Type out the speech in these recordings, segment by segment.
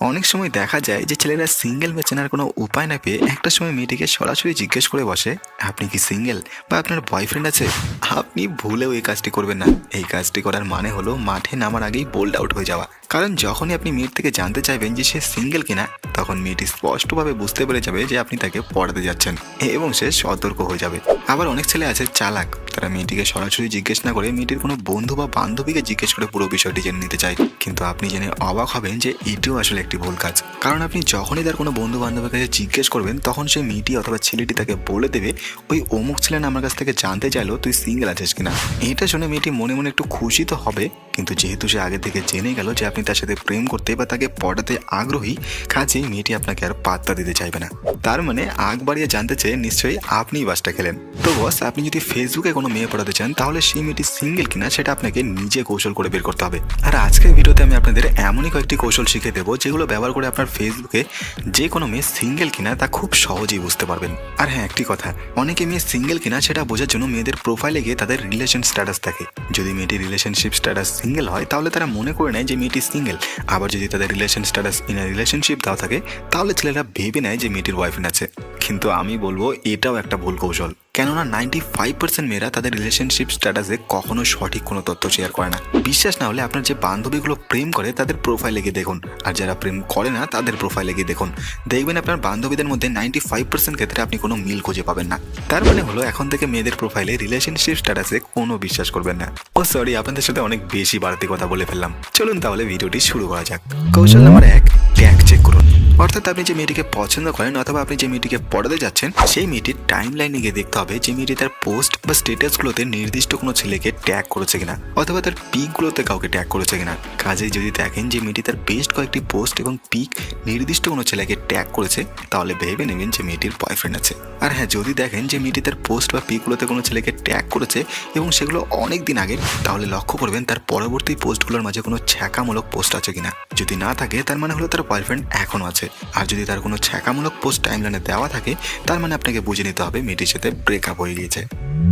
অনেক সময় দেখা যায় যে ছেলেরা সিঙ্গেল বা চেনার কোনো উপায় না পেয়ে একটা সময় মেয়েটিকে সরাসরি জিজ্ঞেস করে বসে, আপনি কি সিঙ্গেল বা আপনার বয়ফ্রেন্ড আছে? আপনি ভুলেও এই কাজটি করবেন না। এই কাজটি করার মানে হলো মাঠে নামার আগেই বোল্ড আউট হয়ে যাওয়া। কারণ যখনই আপনি মেয়ের থেকে জানতে চাইবেন যে সে সিঙ্গেল কিনা, তখন মেয়েটি স্পষ্টভাবে বুঝতে পেরে যাবে যে আপনি তাকে পড়াতে যাচ্ছেন এবং সে সতর্ক হয়ে যাবে। আবার অনেক ছেলে আছে চালাক। তারা মেয়েটিকে সরাসরি জিজ্ঞেস না করে মেয়েটির কোনো বন্ধু বা বান্ধবীকে জিজ্ঞেস করে পুরো বিষয়টি জেনে নিতে চায়। কিন্তু আপনি জেনে অবাক হবেন যে এটিও আসলে একটি ভুল কাজ। কারণ আপনি যখনই তার কোনো বন্ধু বান্ধবের কাছে জিজ্ঞেস করবেন, তখন সেই মেয়েটি অথবা ছেলেটি তাকে বলে দেবে, ওই অমুক ছেলে আমার কাছ থেকে জানতে চাইলো, তুই সিঙ্গেল আছিস কিনা? এটা শুনে মেয়েটি মনে মনে একটু খুশি তো হবে। কিন্তু যেহেতু সে আগে থেকে জেনে গেল যে আপনি তার সাথে প্রেম করতে বা তাকে পটাতে আগ্রহী কাজেই মেয়েটি আপনাকে আর পাত্তা দিতে চাইবে না। তার মানে আগ বাড়িয়ে জানতে চেয়ে নিশ্চয়ই আপনিই বাসটা খেলেন। তো বস আপনি যদি ফেসবুকে কোনো মেয়ে পড়াতে চান, তাহলে সেই মেয়েটি সিঙ্গেল কিনা সেটা আপনাকে নিজে কৌশল করে বের করতে হবে। আর আজকের ভিডিওতে আমি আপনাদের এমনই কয়েকটি কৌশল শিখে দেবো, যেগুলো ব্যবহার করে আপনার ফেসবুকে যে কোনো মেয়ে সিঙ্গেল কিনা তা খুব সহজেই বুঝতে পারবেন। আর হ্যাঁ একটি কথা, অনেকে মেয়ে সিঙ্গেল কিনা সেটা বোঝার জন্য মেয়েদের প্রোফাইলে গিয়ে তাদের রিলেশন স্ট্যাটাস থাকে যদি মেয়েটির রিলেশনশিপ স্ট্যাটাস সিঙ্গেল হয়, তাহলে তারা মনে করে নেয় যে মেয়েটি সিঙ্গেল আবার যদি তাদের রিলেশন স্ট্যাটাস ইন রিলেশনশিপ দেওয়া থাকে, তাহলে ছেলেরা ভেবে নেয় যে মেয়েটির বয়ফ্রেন্ড আছে। কিন্তু আমি বলব, এটাও একটা ভুল কৌশল। কেননা নাইনটি ফাইভ পার্সেন্ট মেয়েরা তাদের রিলেশনশিপ স্ট্যাটাসে কখনো সঠিক কোনো তথ্য শেয়ার করে না। বিশ্বাস না হলে আপনার যে বান্ধবীগুলো প্রেম করে তাদের প্রোফাইলে গিয়ে দেখুন। আর যারা প্রেম করে না তাদের প্রোফাইলে গিয়ে দেখুন। দেখবেন আপনার বান্ধবীদের মধ্যে নাইনটি ফাইভ পার্সেন্ট ক্ষেত্রে আপনি কোনো মিল খুঁজে পাবেন না। তার মানে হলো এখন থেকে মেয়েদের প্রোফাইলে রিলেশনশিপ স্ট্যাটাসে কোনো বিশ্বাস করবেন না। ও সরি আপনাদের সাথে অনেক বেশি বাড়তি কথা বলে ফেললাম। চলুন তাহলে ভিডিওটি শুরু করা যাক। কৌশল নাম্বার এক। অর্থাৎ আপনি যে মেয়েটিকে পছন্দ করেন অথবা আপনি যে মেয়েটিকে পড়াতে যাচ্ছেন, সেই মেয়েটির টাইম লাইনে গিয়ে দেখতে হবে যে মেয়েটি তার পোস্ট বা স্টেটাসগুলোতে নির্দিষ্ট কোনো ছেলেকে ট্যাগ করেছে কিনা, অথবা তার পিকগুলোতে কাউকে ট্যাগ করেছে কিনা। কাজেই যদি দেখেন যে মেয়েটি তার বেস্ট কয়েকটি পোস্ট এবং পিক নির্দিষ্ট কোনো ছেলেকে ট্যাগ করেছে, তাহলে ভেবে নেবেন যে মেয়েটির বয়ফ্রেন্ড আছে। আর হ্যাঁ যদি দেখেন যে মেয়েটি তার পোস্ট বা পিকগুলোতে কোনো ছেলেকে ট্যাগ করেছে এবং সেগুলো অনেক দিন আগের তাহলে লক্ষ্য করবেন তার পরবর্তী পোস্টগুলোর মাঝে কোনো ছ্যাঁকামূলক পোস্ট আছে কিনা। যদি না থাকে, তার মানে হলো তার বয়ফ্রেন্ড এখনও আছে। আর যদি তার কোনো ছ্যাঁকামূলক পোস্ট টাইমলাইনে দেওয়া থাকে, তার মানে আপনাকে বুঝে নিতে হবে মেয়েটির সাথে ব্রেকআপ হয়ে গিয়েছে।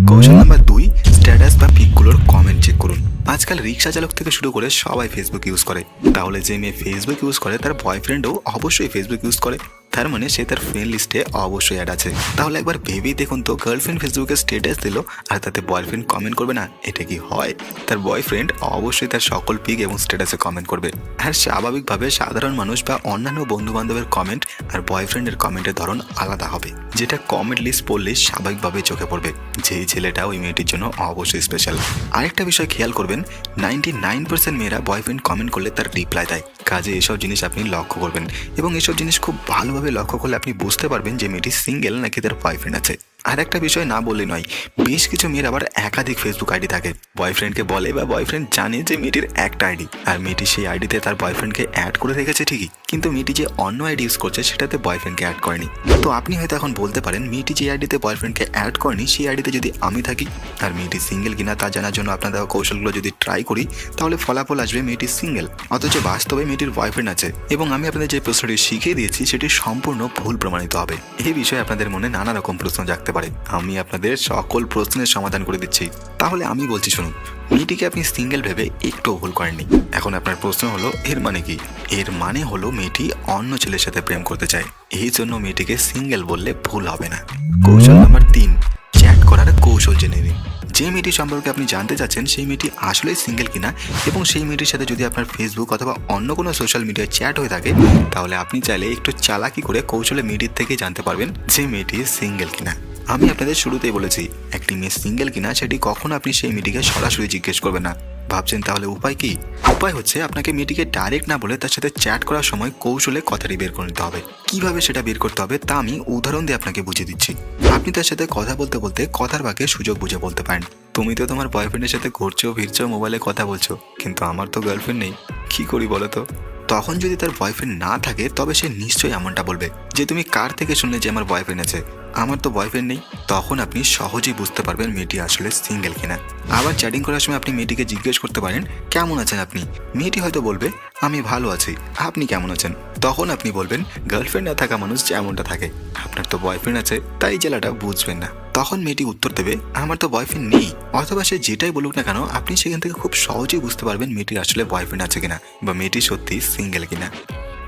কৌশল নাম্বার দুই স্ট্যাটাস বা পিকগুলোর কমেন্ট চেক করুন। আজকাল রিক্সা চালক থেকে শুরু করে সবাই ফেসবুক ইউজ করে। তাহলে যে মেয়ে ফেসবুক ইউজ করে, তার বয়ফ্রেন্ডও অবশ্যই ফেসবুক ইউজ করে। তার মানে সে তার ফ্রেন্ড লিস্টে অবশ্যই অ্যাড আছে। তাহলে একবার ভেবেই দেখুন তো গার্লফ্রেন্ড ফেসবুকে স্টেটাস দিল, আর তাতে বয়ফ্রেন্ড কমেন্ট করবে না, এটা কি হয়? তার বয়ফ্রেন্ড অবশ্যই তার সকল পিক এবং স্ট্যাটাসে কমেন্ট করবে। আর স্বাভাবিকভাবে সাধারণ মানুষ বা অন্যান্য বন্ধু বান্ধবের কমেন্ট আর বয়ফ্রেন্ডের কমেন্টের ধরন আলাদা হবে। যেটা কমেন্ট লিস্ট পড়লে স্বাভাবিকভাবে চোখে পড়বে। যে ছেলেটা ওই মেয়েটির জন্য অবশ্যই স্পেশাল আরেকটা বিষয় খেয়াল করবেন নাইনটি নাইন পার্সেন্ট মেয়েরা বয়ফ্রেন্ড কমেন্ট করলে তার রিপ্লাই দেয়। কাজে এসব জিনিস আপনি লক্ষ্য করবেন এবং এসব জিনিস খুব ভালোভাবে লক্ষ্য করলে আপনি বুঝতে পারবেন যে মেয়েটি সিঙ্গেল নাকি তার বয়ফ্রেন্ড আছে। আর একটা বিষয় না বললে নয়, বেশ কিছু মেয়ের আবার একাধিক ফেসবুক আইডি থাকে। বয়ফ্রেন্ডকে বলে বা বয়ফ্রেন্ড জানে যে মেয়েটির একটা আইডি আর মেয়েটি সেই আইডিতে তার বয়ফ্রেন্ডকে অ্যাড করে রেখেছে ঠিকই, কিন্তু মেয়েটি যে অন্য আইডি ইউজ করছে সেটাতে বয়ফ্রেন্ডকে অ্যাড করেনি। তো আপনি হয়তো এখন বলতে পারেন, মেয়েটি যে আইডিতে বয়ফ্রেন্ডকে অ্যাড করেনি, সেই আইডিতে যদি আমি থাকি আর মেয়েটি সিঙ্গেল কিনা তা জানার জন্য আপনার দেওয়া কৌশলগুলো যদি ট্রাই করি, তাহলে ফলাফল আসবে মেয়েটি সিঙ্গেল অথচ বাস্তবে মেয়েটির বয়ফ্রেন্ড আছে এবং আমি আপনাদের যে প্রশ্নটি শিখিয়ে দিয়েছি, সেটি সম্পূর্ণ ভুল প্রমাণিত হবে। এই বিষয়ে আপনাদের মনে নানা রকম প্রশ্ন জাগতে পারে আমি আপনাদের সকল প্রশ্নের সমাধান করে দিচ্ছি। তাহলে আমি বলছি, শুনুন, মেয়েটিকে আপনি সিঙ্গেল ভেবে একটুও ভুল করেননি। এখন আপনার প্রশ্ন হলো, এর মানে কি? এর মানে হলো মেয়েটি অন্য ছেলের সাথে প্রেম করতে চায়। এই জন্য মেয়েটিকে সিঙ্গেল বললে ভুল হবে না। কৌশল নাম্বার তিন চ্যাট করার কৌশল জেনে নিন। যে মেয়েটি সম্পর্কে আপনি জানতে চাচ্ছেন, সেই মেয়েটি আসলেই সিঙ্গেল কিনা এবং সেই মেয়েটির সাথে যদি আপনার ফেসবুক অথবা অন্য কোনো সোশ্যাল মিডিয়ায় চ্যাট হয়ে থাকে, তাহলে আপনি চাইলে একটু চালাকি করে কৌশলে মেয়েটির থেকে জানতে পারবেন যে মেয়েটি সিঙ্গেল কিনা। আমি আপনাদের শুরুতেই বলেছি, একটি মেয়ে সিঙ্গেল কিনা সেটি কখনো আপনি সেই মেয়েটিকে সরাসরি জিজ্ঞেস করবেন না। ভাবছেন তাহলে উপায় কি? উপায় হচ্ছে আপনাকে মেয়েটিকে ডাইরেক্ট না বলে তার সাথে চ্যাট করার সময় কৌশলে কথাটি বের করে নিতে হবে। কীভাবে সেটা বের করতে হবে তা আমি উদাহরণ দিয়ে আপনাকে বুঝিয়ে দিচ্ছি। আপনি তার সাথে কথা বলতে বলতে কথার বাকে সুযোগ বুঝে বলতে পারেন। তুমি তো তোমার বয়ফ্রেন্ডের সাথে ঘুরছো, ফিরছো মোবাইলে কথা বলছো, কিন্তু আমার তো গার্লফ্রেন্ড নেই। কি করি বলো তো? তখন যদি তার বয়ফ্রেন্ড না থাকে, তবে সে নিশ্চয়ই এমনটা বলবে যে, তুমি কার থেকে শুনলে যে আমার বয়ফ্রেন্ড আছে? আমার তো বয়ফ্রেন্ড নেই, তখন আপনি সহজেই বুঝতে পারবেন মেয়েটি আসলে সিঙ্গেল কিনা। আবার চ্যাটিং করার সময় আপনি মেয়েটিকে জিজ্ঞেস করতে পারেন, কেমন আছেন আপনি? মেয়েটি হয়তো বলবে, আমি ভালো আছি, আপনি কেমন আছেন? তখন আপনি বলবেন গার্লফ্রেন্ড না থাকা মানুষ যেমনটা থাকে, আপনার তো বয়ফ্রেন্ড আছে, তাই জেলাটা বুঝবেন না। তখন মেয়েটি উত্তর দেবে, আমার তো বয়ফ্রেন্ড নেই। অথবা সে যেটাই বলুক না কেন, আপনি সেখান থেকে খুব সহজেই বুঝতে পারবেন মেয়েটির আসলে বয়ফ্রেন্ড আছে কিনা, বা মেয়েটি সত্যি সিঙ্গেল কিনা।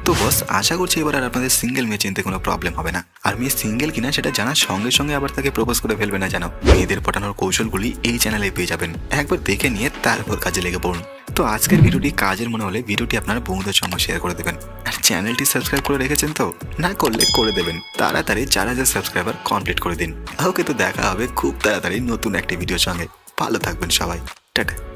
তো বস আশা করছি এবার আর আপনাদের সিঙ্গেল মেয়ে চিনতে কোনো প্রবলেম হবে না। আর মেয়ে সিঙ্গেল কিনা সেটা জানার সঙ্গে সঙ্গে আবার তাকে প্রপোজ করে ফেলবে না জানো। মেয়েদের পটানোর কৌশলগুলি এই চ্যানেলে পেয়ে যাবেন। একবার দেখে নিয়ে তারপর কাজে লেগে পড়ুন। তো আজকের ভিডিওটি কাজের মনে হলে ভিডিওটি আপনার বন্ধুদের সঙ্গে শেয়ার করে দেবেন। আর চ্যানেলটি সাবস্ক্রাইব করে রেখেছেন তো? না করলে করে দেবেন। তাড়াতাড়ি চার হাজার সাবস্ক্রাইবার কমপ্লিট করে দিন। ওকে তো দেখা হবে খুব তাড়াতাড়ি নতুন একটি ভিডিওর সঙ্গে। ভালো থাকবেন সবাই। টাটা।